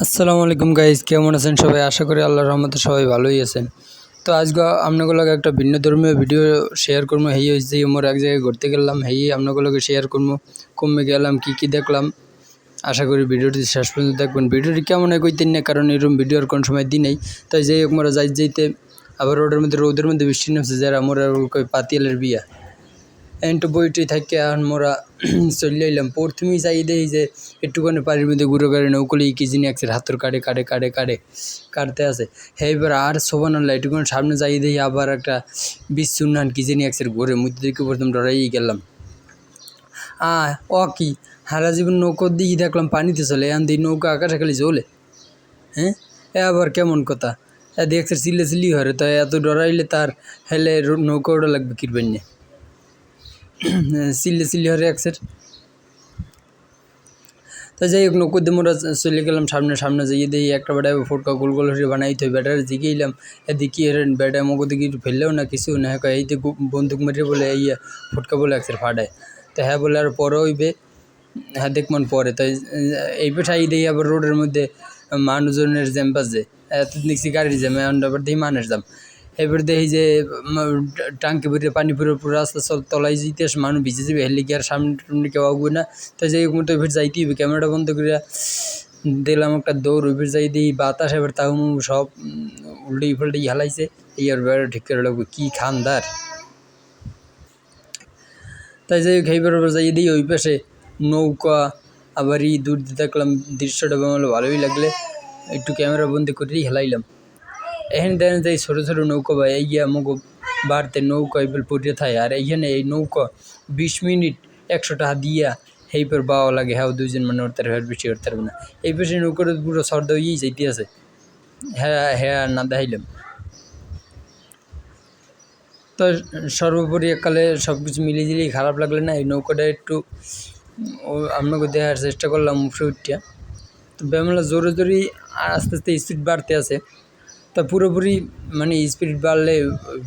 আসসালামু আলাইকুম গাইজ কেমন আছেন সবাই? আশা করি আল্লাহর রহমতে সবাই ভালোই আছেন। তো আজকে আপনাগুলোকে একটা ভিন্ন ধর্মীয় ভিডিও শেয়ার করব। হেই হয়েছে মোর এক জায়গায় ঘুরতে গেলাম। হেই, আপনাগুলোকে শেয়ার করব। কমে গেলাম, কি কি দেখলাম? আশা করি ভিডিওটি শেষ পর্যন্ত দেখবেন। ভিডিওটি কেমন হয় কইতেন না, কারণ এরকম ভিডিও আর কোনো সময় দিই নাই। তাই যাই হোক মোরা যাই যাইতে আবার রোডের মধ্যে, রোদের মধ্যে বৃষ্টি নামছে, যারা মোরা পাতিয়ালের বিয়া। এন্টু বইটি থাকে আর মোরা চলে এলাম। প্রথমেই চাই দেই যে একটুখানি পানির মধ্যে গুঁড়ো করে নৌকলি কি জিনি একসের হাতর কাটে কাটে কাটে কাটে কাটতে আছে। এইবার আর শোভান আল্লাহ একটুখানি সামনে যাই দেই আবার একটা বিশ্বনান কি জিনি একসের ঘুরে। মুদ্র দিকে প্রথম ডরাই গেলাম। আ ও কি? হারা জীবন নৌকোর দিকে দেখলাম পানিতে চলে, এখান দিয়ে নৌকা আকাশে খালি চলে হ্যাঁ? এ আবার কেমন কথা? এ দেখছে চিল্লে চিল্লি হরে তো এত ডরাইলে তার হেলে নৌকা ওটা লাগবে কিরবেন চিল্লে চিল্লি হরে একসের তা যাই হোক, নৌকো দিয়ে মোরা চলে গেলাম, সামনে সামনে যাইয়ে দিয়ে একটা বেটা ফোটকা গোল গোল হয়ে বানাইতে হয় বেটার জিগে এলাম। এদিকে এর বেটা মগো দিকে ফেললেও না কিছু না হ্যাঁ এইতে বন্দুক মেরে বলে এই ফোটকা বলে একসের ফাটায়। তো হ্যাঁ বলে আর পরে হইবে। হ্যাঁ দেখমন পরে। তাই এই পেঠাই দিয়ে আবার রোডের মধ্যে মানুষজনের জ্যাম বাজে। এত দেখছি গাড়ির জ্যাম আবার দিয়ে মানুষ দাম এবার দেখি যে টাঙ্কি ভরে পানি ভরে পুরো রাস্তা সব তলাই যেতে মানুষ ভিজে যাবে, হেলে কি আর সামনে টামনে কেউ আগবে না। তাই যাই মতো এবার যাইতে হবে, ক্যামেরাটা বন্ধ করে দিলাম একটা দৌড় ওইবার যাই দিই বাতাস এবার তাও সব উল্টে ফুল্টে হালাইছে। এই আর বেড়া ঠিক করে লাগবে কী খানদার। তাই যাই হোক, এইবার যাই দিই ওই পাশে নৌকা, আবার ই দূর দিয়ে দেখলাম দৃশ্যটা আমার ভালোই লাগলে, একটু ক্যামেরা বন্দি করেই হেলাইলাম। এখানে দেখেন যে ছোটো ছোটো নৌকা বা এইয়া মুগো বাড়তে নৌকা এবার পড়ে থাকে। আর এইখানে এই নৌকা বিশ মিনিট একশো টাকা দিয়া এই পর বাওয়া লাগে হ্যাঁ দুজন মানে উঠতে পারবে বেশি উঠতে পারবে না এই পাশে নৌকার পুরো সর্দ হয়েই যাইতে আছে। হ্যাঁ হ্যাঁ না দেখাইলাম। তো সর্বোপরি এককালে সব কিছু মিলিয়ে জিলিয়ে খারাপ লাগলে না, এই নৌকাটা একটু আপনাকে দেখার চেষ্টা করলাম উপরে উঠিয়া। তো ব্যামলা জোরে জোরেই আস্তে আস্তে স্পিড বাড়তে আছে। তা পুরোপুরি মানে স্পিড বাড়লে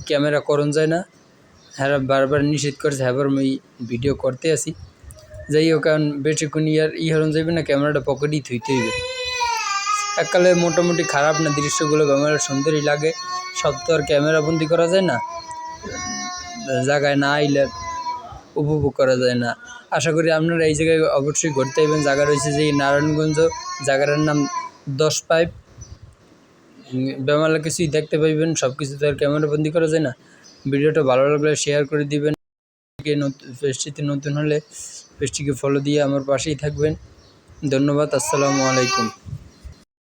ক্যামেরা করণ যায় না। হ্যাঁ বারবার নিষেধ করছে হ্যাঁ আমি ভিডিও করতে আসি। যাই হোক কারণ বেশিক্ষণ ইয়ার ই হরণ যাবে না ক্যামেরাটা পকেটেই থুইতে হইবে। এককালে মোটামুটি খারাপ না, দৃশ্যগুলো ক্যামেরা সুন্দরই লাগে। সব তো আর ক্যামেরা বন্দি করা যায় না। জায়গায় না আইলে উপভোগ করা যায় না। আশা করি আপনারা এই জায়গায় অবশ্যই ঘুরতে আইবেন। জায়গা রয়েছে যে নারায়ণগঞ্জ, জায়গাটার নাম দশ পাইপ। বেমালা কিছুই দেখতে পাইবেন সব কিছু তো আর ক্যামেরা বন্দি করা যায় না। ভিডিওটা ভালো লাগলে শেয়ার করে দিবেন। পেজটিতে নতুন হলে পেজটিকে ফলো দিয়ে আমার পাশেই থাকবেন। ধন্যবাদ, আসসালামু আলাইকুম।